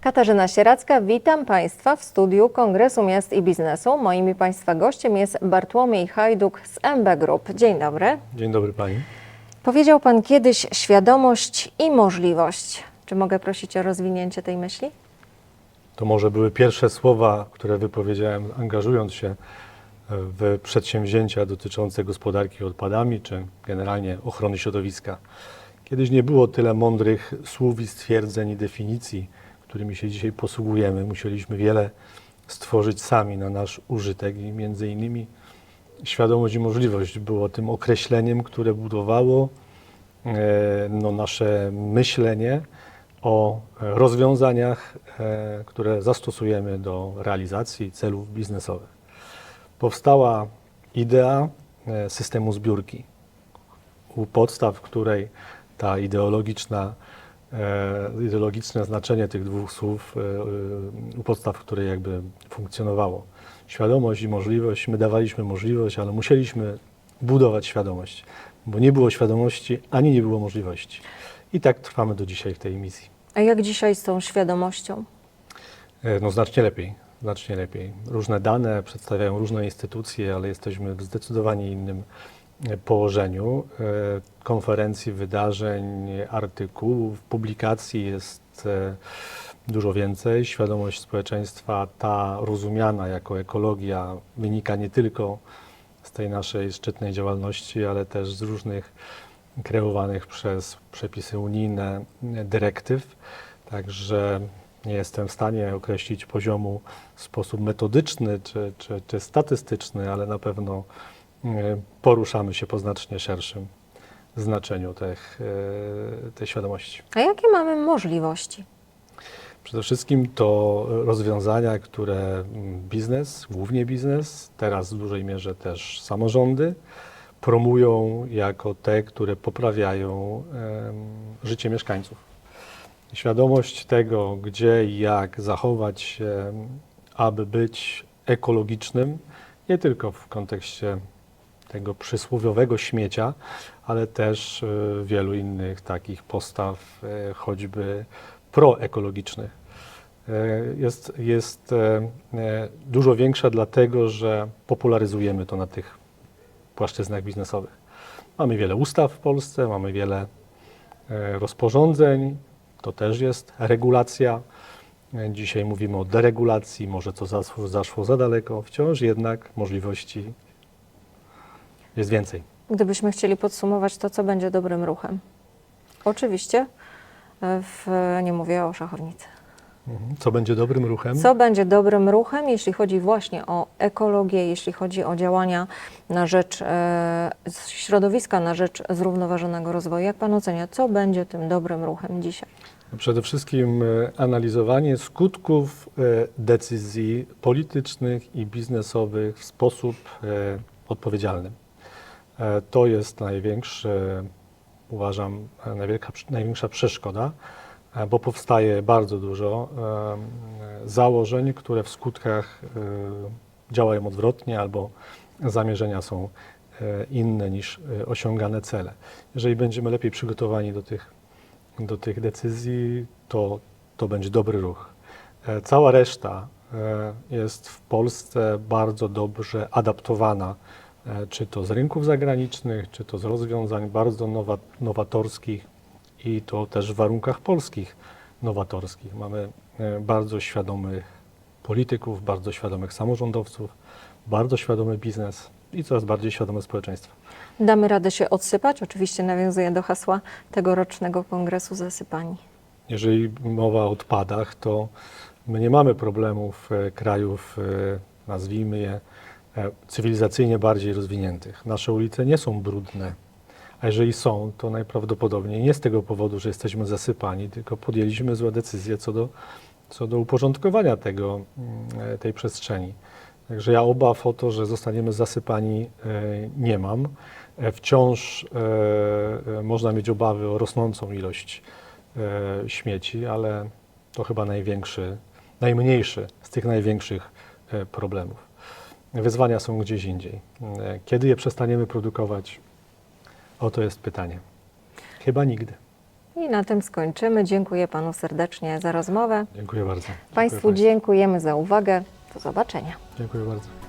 Katarzyna Sieracka, witam Państwa w studiu Kongresu Miast i Biznesu. Moim i Państwa gościem jest Bartłomiej Hajduk z MB Group. Dzień dobry. Dzień dobry Pani. Powiedział Pan kiedyś świadomość i możliwość. Czy mogę prosić o rozwinięcie tej myśli? To może były pierwsze słowa, które wypowiedziałem, angażując się w przedsięwzięcia dotyczące gospodarki odpadami, czy generalnie ochrony środowiska. Kiedyś nie było tyle mądrych słów i stwierdzeń i definicji, którymi się dzisiaj posługujemy. Musieliśmy wiele stworzyć sami na nasz użytek i między innymi świadomość i możliwość było tym określeniem, które budowało e, no, nasze myślenie o rozwiązaniach, e, które zastosujemy do realizacji celów biznesowych. Powstała idea e, systemu zbiórki, u podstaw której ta ideologiczna, ideologiczne znaczenie tych dwóch słów, e, e, u podstaw której jakby funkcjonowało. Świadomość i możliwość, my dawaliśmy możliwość, ale musieliśmy budować świadomość, bo nie było świadomości, ani nie było możliwości. I tak trwamy do dzisiaj w tej misji. A jak dzisiaj z tą świadomością? E, No znacznie lepiej, znacznie lepiej. Różne dane przedstawiają różne instytucje, ale jesteśmy w zdecydowanie innym e, położeniu. E, Konferencji, wydarzeń, artykułów, publikacji jest e, dużo więcej. Świadomość społeczeństwa, ta rozumiana jako ekologia, wynika nie tylko z tej naszej szczytnej działalności, ale też z różnych kreowanych przez przepisy unijne dyrektyw. Także nie jestem w stanie określić poziomu w sposób metodyczny czy, czy, czy statystyczny, ale na pewno poruszamy się po znacznie szerszym znaczeniu tych, e, tej świadomości. A jakie mamy możliwości? Przede wszystkim to rozwiązania, które mm, biznes, głównie biznes, teraz w dużej mierze też samorządy, promują jako te, które poprawiają życie mieszkańców. Świadomość tego, gdzie i jak zachować się, aby być ekologicznym, nie tylko w kontekście tego przysłowiowego śmiecia, ale też e, wielu innych takich postaw, e, choćby proekologicznych. E, Jest, jest dużo większa, dlatego że popularyzujemy to na tych płaszczyznach biznesowych. Mamy wiele ustaw w Polsce, mamy wiele rozporządzeń, to też jest regulacja. Dzisiaj mówimy o deregulacji, może to zaszło, zaszło za daleko, wciąż jednak możliwości jest więcej. Gdybyśmy chcieli podsumować to, co będzie dobrym ruchem. Oczywiście, e, w, nie mówię o szachownicy. Mhm. Co będzie dobrym ruchem? Co będzie dobrym ruchem, jeśli chodzi właśnie o ekologię, jeśli chodzi o działania na rzecz e, środowiska, na rzecz zrównoważonego rozwoju? Jak Pan ocenia, co będzie tym dobrym ruchem dzisiaj? Przede wszystkim e, analizowanie skutków e, decyzji politycznych i biznesowych w sposób odpowiedzialny. E, To jest największy, uważam, e, największa, przeszkoda, e, bo powstaje bardzo dużo założeń, które w skutkach działają odwrotnie albo zamierzenia są inne niż osiągane cele. Jeżeli będziemy lepiej przygotowani do tych do tych decyzji, to, to będzie dobry ruch. Cała reszta jest w Polsce bardzo dobrze adaptowana, czy to z rynków zagranicznych, czy to z rozwiązań bardzo nowa, nowatorskich i to też w warunkach polskich nowatorskich. Mamy e, bardzo świadomych polityków, bardzo świadomych samorządowców, bardzo świadomy biznes i coraz bardziej świadome społeczeństwo. Damy radę się odsypać? Oczywiście nawiązuję do hasła tegorocznego kongresu Zasypani. Jeżeli mowa o odpadach, to my nie mamy problemów e, krajów, e, nazwijmy je, e, cywilizacyjnie bardziej rozwiniętych. Nasze ulice nie są brudne, a jeżeli są, to najprawdopodobniej nie z tego powodu, że jesteśmy zasypani, tylko podjęliśmy złe decyzje co do, co do uporządkowania tego, mm, e, tej przestrzeni. Także ja obaw o to, że zostaniemy zasypani, e, nie mam. E, Wciąż e, e, można mieć obawy o rosnącą ilość e, śmieci, ale to chyba największy, najmniejszy z tych największych e, problemów. Wyzwania są gdzieś indziej. Kiedy je przestaniemy produkować? Oto jest pytanie. Chyba nigdy. I na tym skończymy. Dziękuję Panu serdecznie za rozmowę. Dziękuję bardzo. Państwu Dziękuję, dziękujemy za uwagę. Do zobaczenia. Dziękuję bardzo.